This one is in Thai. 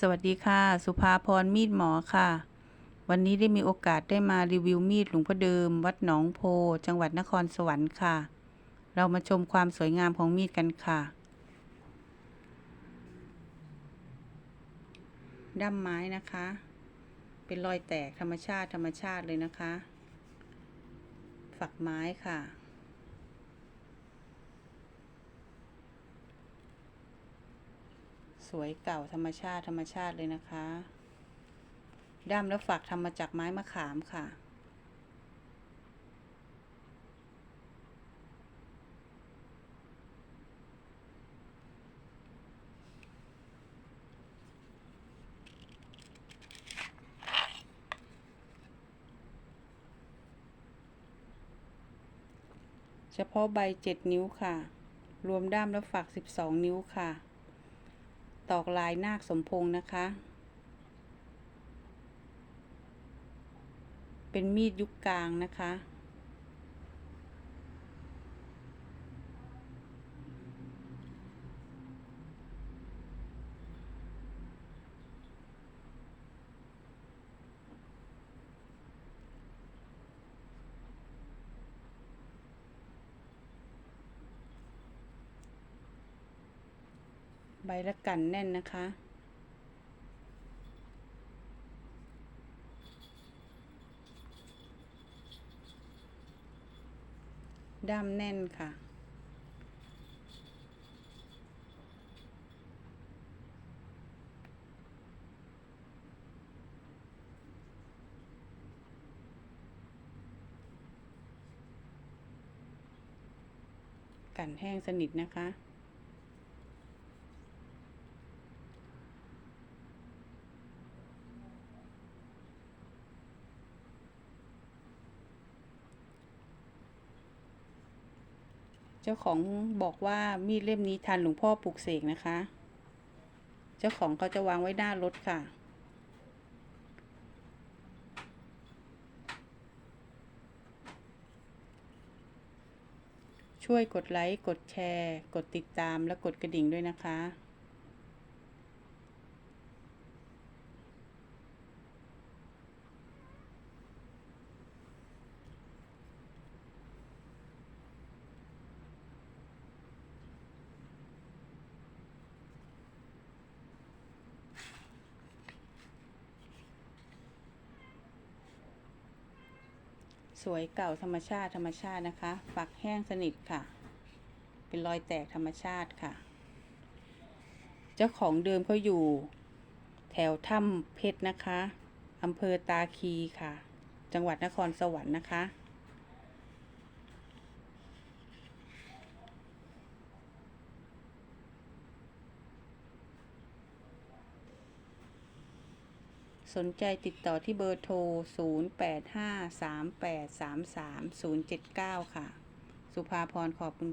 สวัสดีค่ะ สุภาพรมีดหมอค่ะ วันนี้ได้มีโอกาสได้มารีวิวมีดหลวงพ่อเดิม วัดหนองโพ จังหวัดนครสวรรค์ค่ะ เรามาชมความสวยงามของมีดกันค่ะ ด้ามไม้นะคะ เป็นรอยแตกธรรมชาติธรรมชาติเลยนะคะ ฝักไม้ค่ะ สวยเก่าธรรมชาติธรรมชาติเลยนะคะ ด้ามและฝักทำมาจากไม้มะขามค่ะ เฉพาะใบเจ็ดนิ้วค่ะ รวมด้ามและฝักสิบสองนิ้วค่ะ ตอกลายนาคสมพงษ์นะคะ เป็นมีดยุคกลางนะคะ ใบละกันแน่นนะคะ ด้ามแน่นค่ะกันแห้งสนิทนะคะ เจ้าของบอกว่ามีดเล่มนี้ทันหลวงพ่อปลุกเสกนะคะ เจ้าของเขาจะวางไว้หน้ารถค่ะ ช่วยกดไลค์ กดแชร์ กดติดตามและกดกระดิ่งด้วยนะคะ สวยเก่าธรรมชาติธรรมชาตินะคะ ฝักแห้งสนิทค่ะ เป็นรอยแตกธรรมชาติค่ะ เจ้าของเดิมเขาอยู่ แถวถ้ำเพชรนะคะอำเภอตาคีค่ะ จังหวัดนครสวรรค์นะคะ สนใจติดต่อที่เบอร์โทร 0853833079 ค่ะ สุภาพรขอบคุณ